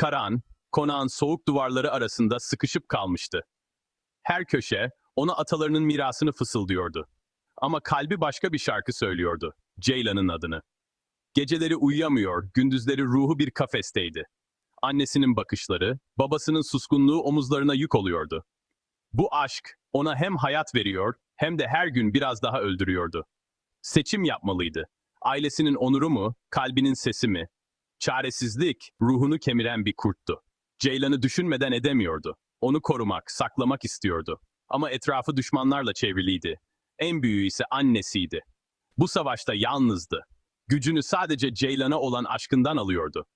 Karan, konağın soğuk duvarları arasında sıkışıp kalmıştı. Her köşe ona atalarının mirasını fısıldıyordu. Ama kalbi başka bir şarkı söylüyordu. Ceylan'ın adını. Geceleri uyuyamıyor, gündüzleri ruhu bir kafesteydi. Annesinin bakışları, babasının suskunluğu omuzlarına yük oluyordu. Bu aşk ona hem hayat veriyor hem de her gün biraz daha öldürüyordu. Seçim yapmalıydı. Ailesinin onuru mu, kalbinin sesi mi? Çaresizlik ruhunu kemiren bir kurttu. Ceylan'ı düşünmeden edemiyordu. Onu korumak, saklamak istiyordu. Ama etrafı düşmanlarla çevriliydi. En büyüğü ise annesiydi. Bu savaşta yalnızdı. Gücünü sadece Ceylan'a olan aşkından alıyordu.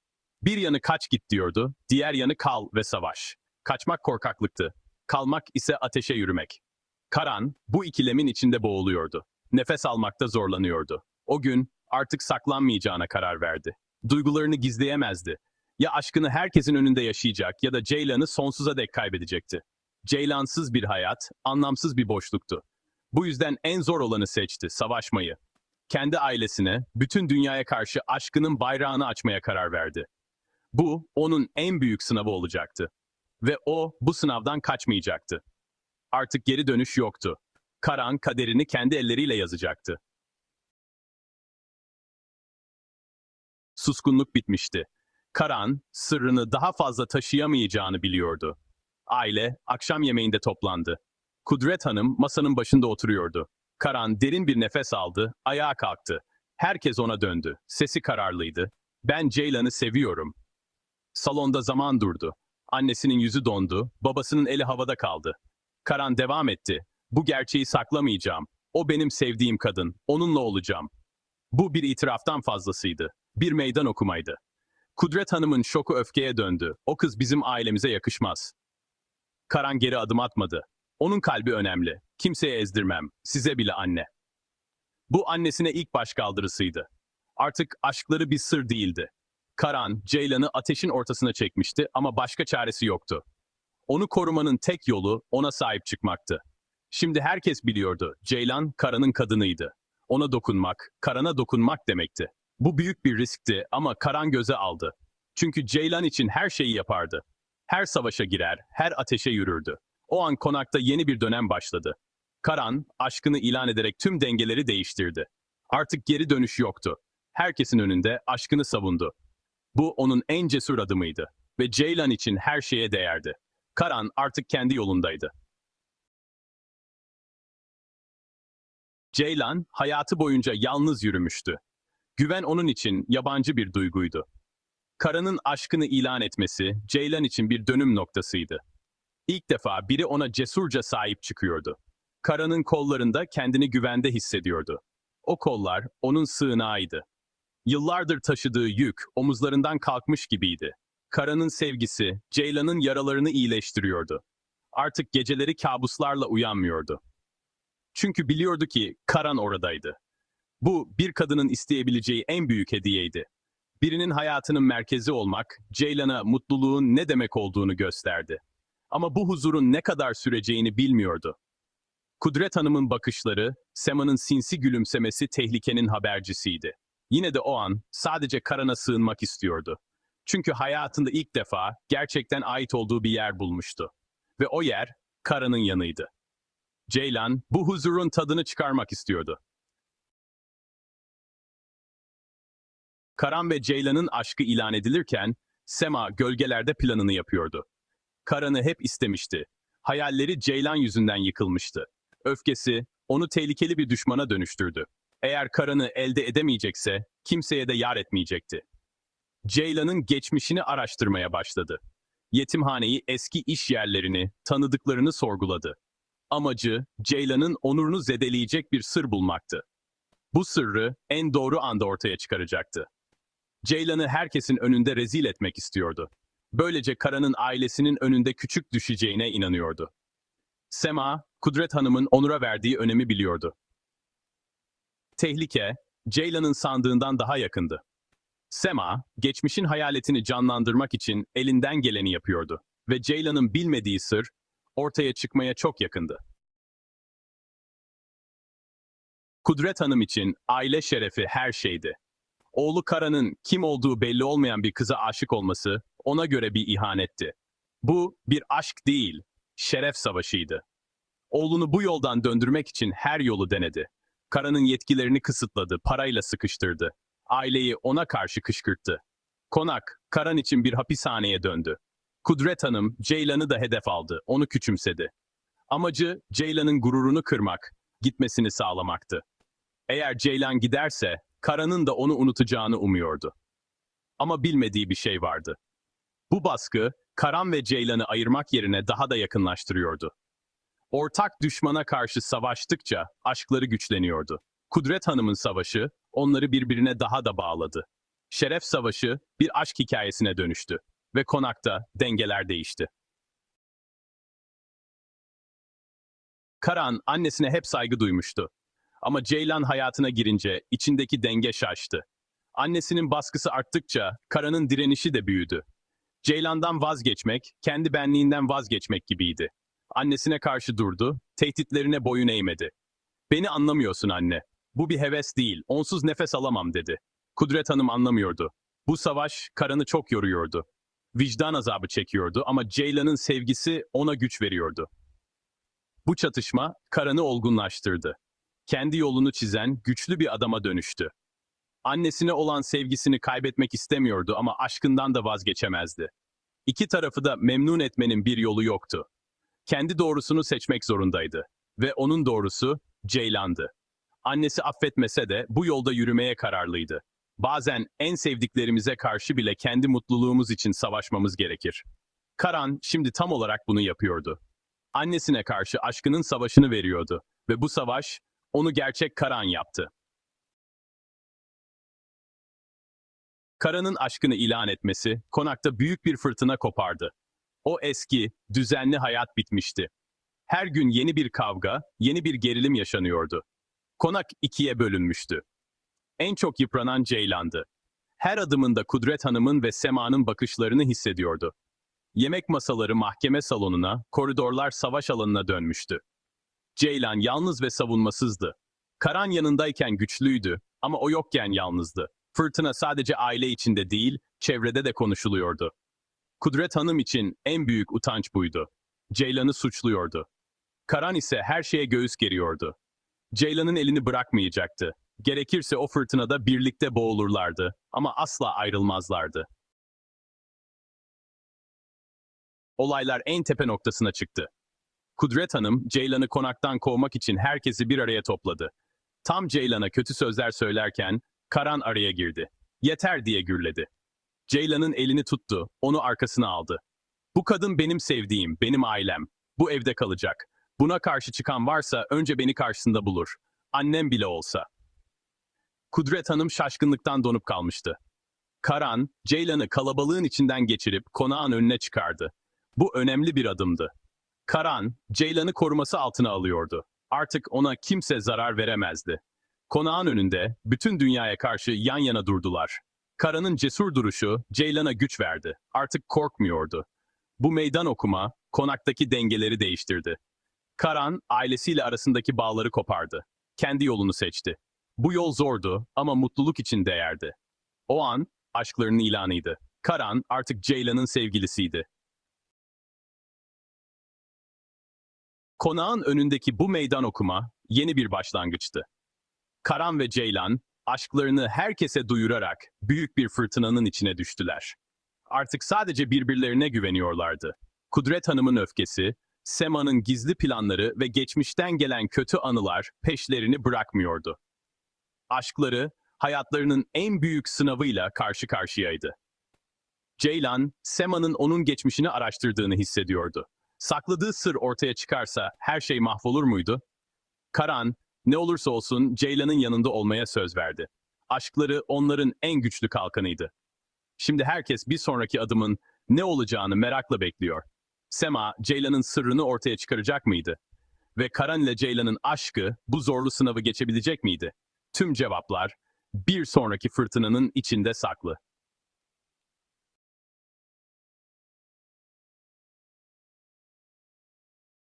Bir yanı kaç git diyordu, diğer yanı kal ve savaş. Kaçmak korkaklıktı, kalmak ise ateşe yürümek. Karan bu ikilemin içinde boğuluyordu. Nefes almakta zorlanıyordu. O gün artık saklanmayacağına karar verdi. Duygularını gizleyemezdi. Ya aşkını herkesin önünde yaşayacak ya da Ceylan'ı sonsuza dek kaybedecekti. Ceylansız bir hayat, anlamsız bir boşluktu. Bu yüzden en zor olanı seçti, savaşmayı. Kendi ailesine, bütün dünyaya karşı aşkının bayrağını açmaya karar verdi. Bu, onun en büyük sınavı olacaktı. Ve o, bu sınavdan kaçmayacaktı. Artık geri dönüş yoktu. Karan kaderini kendi elleriyle yazacaktı. Suskunluk bitmişti. Karan, sırrını daha fazla taşıyamayacağını biliyordu. Aile, akşam yemeğinde toplandı. Kudret Hanım masanın başında oturuyordu. Karan derin bir nefes aldı, ayağa kalktı. Herkes ona döndü. Sesi kararlıydı. Ben Ceylan'ı seviyorum. Salonda zaman durdu. Annesinin yüzü dondu, babasının eli havada kaldı. Karan devam etti. Bu gerçeği saklamayacağım. O benim sevdiğim kadın. Onunla olacağım. Bu bir itiraftan fazlasıydı. Bir meydan okumaydı. Kudret Hanım'ın şoku öfkeye döndü. O kız bizim ailemize yakışmaz. Karan geri adım atmadı. Onun kalbi önemli. Kimseye ezdirmem. Size bile anne. Bu annesine ilk başkaldırısıydı. Artık aşkları bir sır değildi. Karan, Ceylan'ı ateşin ortasına çekmişti ama başka çaresi yoktu. Onu korumanın tek yolu ona sahip çıkmaktı. Şimdi herkes biliyordu. Ceylan, Karan'ın kadınıydı. Ona dokunmak, Karan'a dokunmak demekti. Bu büyük bir riskti ama Karan göze aldı. Çünkü Ceylan için her şeyi yapardı. Her savaşa girer, her ateşe yürürdü. O an konakta yeni bir dönem başladı. Karan, aşkını ilan ederek tüm dengeleri değiştirdi. Artık geri dönüş yoktu. Herkesin önünde aşkını savundu. Bu onun en cesur adımıydı ve Ceylan için her şeye değerdi. Karan artık kendi yolundaydı. Ceylan hayatı boyunca yalnız yürümüştü. Güven onun için yabancı bir duyguydu. Karan'ın aşkını ilan etmesi Ceylan için bir dönüm noktasıydı. İlk defa biri ona cesurca sahip çıkıyordu. Karan'ın kollarında kendini güvende hissediyordu. O kollar onun sığınağıydı. Yıllardır taşıdığı yük omuzlarından kalkmış gibiydi. Karan'ın sevgisi Ceylan'ın yaralarını iyileştiriyordu. Artık geceleri kabuslarla uyanmıyordu. Çünkü biliyordu ki Karan oradaydı. Bu bir kadının isteyebileceği en büyük hediyeydi. Birinin hayatının merkezi olmak Ceylan'a mutluluğun ne demek olduğunu gösterdi. Ama bu huzurun ne kadar süreceğini bilmiyordu. Kudret Hanım'ın bakışları, Sema'nın sinsi gülümsemesi tehlikenin habercisiydi. Yine de o an sadece Karan'a sığınmak istiyordu. Çünkü hayatında ilk defa gerçekten ait olduğu bir yer bulmuştu. Ve o yer Karan'ın yanıydı. Ceylan bu huzurun tadını çıkarmak istiyordu. Karan ve Ceylan'ın aşkı ilan edilirken Sema gölgelerde planını yapıyordu. Karan'ı hep istemişti. Hayalleri Ceylan yüzünden yıkılmıştı. Öfkesi onu tehlikeli bir düşmana dönüştürdü. Eğer Karan'ı elde edemeyecekse kimseye de yar etmeyecekti. Ceylan'ın geçmişini araştırmaya başladı. Yetimhaneyi, eski iş yerlerini, tanıdıklarını sorguladı. Amacı Ceylan'ın onurunu zedeleyecek bir sır bulmaktı. Bu sırrı en doğru anda ortaya çıkaracaktı. Ceylan'ı herkesin önünde rezil etmek istiyordu. Böylece Karan'ın ailesinin önünde küçük düşeceğine inanıyordu. Sema, Kudret Hanım'ın Onur'a verdiği önemi biliyordu. Tehlike, Ceylan'ın sandığından daha yakındı. Sema, geçmişin hayaletini canlandırmak için elinden geleni yapıyordu ve Ceylan'ın bilmediği sır ortaya çıkmaya çok yakındı. Kudret Hanım için aile şerefi her şeydi. Oğlu Kara'nın kim olduğu belli olmayan bir kıza aşık olması ona göre bir ihanetti. Bu bir aşk değil, şeref savaşıydı. Oğlunu bu yoldan döndürmek için her yolu denedi. Karan'ın yetkilerini kısıtladı, parayla sıkıştırdı. Aileyi ona karşı kışkırttı. Konak, Karan için bir hapishaneye döndü. Kudret Hanım, Ceylan'ı da hedef aldı, onu küçümsedi. Amacı, Ceylan'ın gururunu kırmak, gitmesini sağlamaktı. Eğer Ceylan giderse, Karan'ın da onu unutacağını umuyordu. Ama bilmediği bir şey vardı. Bu baskı, Karan ve Ceylan'ı ayırmak yerine daha da yakınlaştırıyordu. Ortak düşmana karşı savaştıkça aşkları güçleniyordu. Kudret Hanım'ın savaşı onları birbirine daha da bağladı. Şeref Savaşı bir aşk hikayesine dönüştü ve konakta dengeler değişti. Karan annesine hep saygı duymuştu. Ama Ceylan hayatına girince içindeki denge şaştı. Annesinin baskısı arttıkça Karan'ın direnişi de büyüdü. Ceylan'dan vazgeçmek, kendi benliğinden vazgeçmek gibiydi. Annesine karşı durdu, tehditlerine boyun eğmedi. Beni anlamıyorsun anne. Bu bir heves değil, onsuz nefes alamam dedi. Kudret Hanım anlamıyordu. Bu savaş Karan'ı çok yoruyordu. Vicdan azabı çekiyordu ama Ceylan'ın sevgisi ona güç veriyordu. Bu çatışma Karan'ı olgunlaştırdı. Kendi yolunu çizen güçlü bir adama dönüştü. Annesine olan sevgisini kaybetmek istemiyordu ama aşkından da vazgeçemezdi. İki tarafı da memnun etmenin bir yolu yoktu. Kendi doğrusunu seçmek zorundaydı. Ve onun doğrusu Ceylan'dı. Annesi affetmese de bu yolda yürümeye kararlıydı. Bazen en sevdiklerimize karşı bile kendi mutluluğumuz için savaşmamız gerekir. Karan şimdi tam olarak bunu yapıyordu. Annesine karşı aşkının savaşını veriyordu ve bu savaş onu gerçek Karan yaptı. Karan'ın aşkını ilan etmesi konakta büyük bir fırtına kopardı. O eski, düzenli hayat bitmişti. Her gün yeni bir kavga, yeni bir gerilim yaşanıyordu. Konak ikiye bölünmüştü. En çok yıpranan Ceylan'dı. Her adımında Kudret Hanım'ın ve Sema'nın bakışlarını hissediyordu. Yemek masaları mahkeme salonuna, koridorlar savaş alanına dönmüştü. Ceylan yalnız ve savunmasızdı. Karan yanındayken güçlüydü ama o yokken yalnızdı. Fırtına sadece aile içinde değil, çevrede de konuşuluyordu. Kudret Hanım için en büyük utanç buydu. Ceylan'ı suçluyordu. Karan ise her şeye göğüs geriyordu. Ceylan'ın elini bırakmayacaktı. Gerekirse o fırtınada birlikte boğulurlardı ama asla ayrılmazlardı. Olaylar en tepe noktasına çıktı. Kudret Hanım, Ceylan'ı konaktan kovmak için herkesi bir araya topladı. Tam Ceylan'a kötü sözler söylerken, Karan araya girdi. Yeter diye gürledi. Ceylan'ın elini tuttu, onu arkasına aldı. Bu kadın benim sevdiğim, benim ailem. Bu evde kalacak. Buna karşı çıkan varsa önce beni karşısında bulur. Annem bile olsa. Kudret Hanım şaşkınlıktan donup kalmıştı. Karan, Ceylan'ı kalabalığın içinden geçirip konağın önüne çıkardı. Bu önemli bir adımdı. Karan, Ceylan'ı koruması altına alıyordu. Artık ona kimse zarar veremezdi. Konağın önünde bütün dünyaya karşı yan yana durdular. Karan'ın cesur duruşu Ceylan'a güç verdi. Artık korkmuyordu. Bu meydan okuma konaktaki dengeleri değiştirdi. Karan ailesiyle arasındaki bağları kopardı. Kendi yolunu seçti. Bu yol zordu ama mutluluk için değerdi. O an aşklarının ilanıydı. Karan artık Ceylan'ın sevgilisiydi. Konağın önündeki bu meydan okuma yeni bir başlangıçtı. Karan ve Ceylan aşklarını herkese duyurarak büyük bir fırtınanın içine düştüler. Artık sadece birbirlerine güveniyorlardı. Kudret Hanım'ın öfkesi, Sema'nın gizli planları ve geçmişten gelen kötü anılar peşlerini bırakmıyordu. Aşkları hayatlarının en büyük sınavıyla karşı karşıyaydı. Ceylan, Sema'nın onun geçmişini araştırdığını hissediyordu. Sakladığı sır ortaya çıkarsa her şey mahvolur muydu? Karan, ne olursa olsun Ceylan'ın yanında olmaya söz verdi. Aşkları onların en güçlü kalkanıydı. Şimdi herkes bir sonraki adımın ne olacağını merakla bekliyor. Sema, Ceylan'ın sırrını ortaya çıkaracak mıydı? Ve Karan ile Ceylan'ın aşkı bu zorlu sınavı geçebilecek miydi? Tüm cevaplar bir sonraki fırtınanın içinde saklı.